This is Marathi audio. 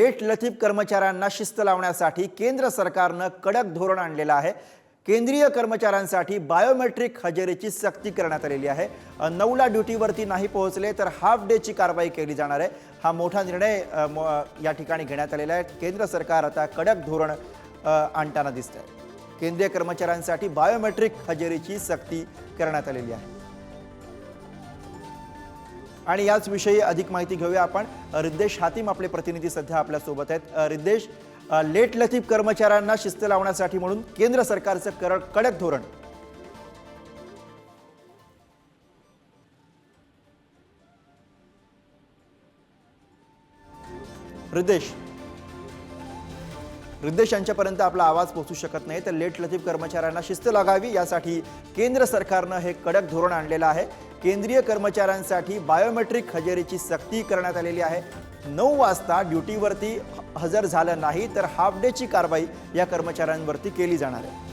लेट लतीफ कर्मचाऱ्यांना शिस्त लावण्यासाठी केंद्र सरकारनं कडक धोरण आणलेलं आहे. केंद्रीय कर्मचाऱ्यांसाठी बायोमेट्रिक हजेरीची सक्ती करण्यात आलेली आहे. नऊला ड्युटीवरती नाही पोहोचले तर हाफ डेची कारवाई केली जाणार आहे. हा मोठा निर्णय म- या ठिकाणी घेण्यात आलेला आहे. केंद्र सरकार आता कडक धोरण आणताना दिसत आहे केंद्रीय कर्मचाऱ्यांसाठी बायोमेट्रिक हजेरीची सक्ती करण्यात आलेली आहे. आणि याच विषयी अधिक माहिती घेऊया आपण. रिद्देश हातीम आपले प्रतिनिधी सध्या आपल्यासोबत आहेत रिद्देश लेट लतीफ कर्मचाऱ्यांना शिस्त लावण्यासाठी म्हणून केंद्र सरकारचं कर कडक धोरण. रिद्देश रिद्देश यांच्यापर्यंत आपला आवाज पोहोचू शकत नाही. तर लेट लतीफ कर्मचाऱ्यांना शिस्त लागावी यासाठी केंद्र सरकारनं हे कडक धोरण आणलेलं आहे. केंद्रीय कर्मचाऱ्यांसाठी बायोमेट्रिक हजेरीची सक्ती करण्यात आलेली आहे. नऊ वाजता ड्युटीवरती हजर झालं नाही तर हाफ डेची कारवाई या कर्मचाऱ्यांवरती केली जाणार आहे.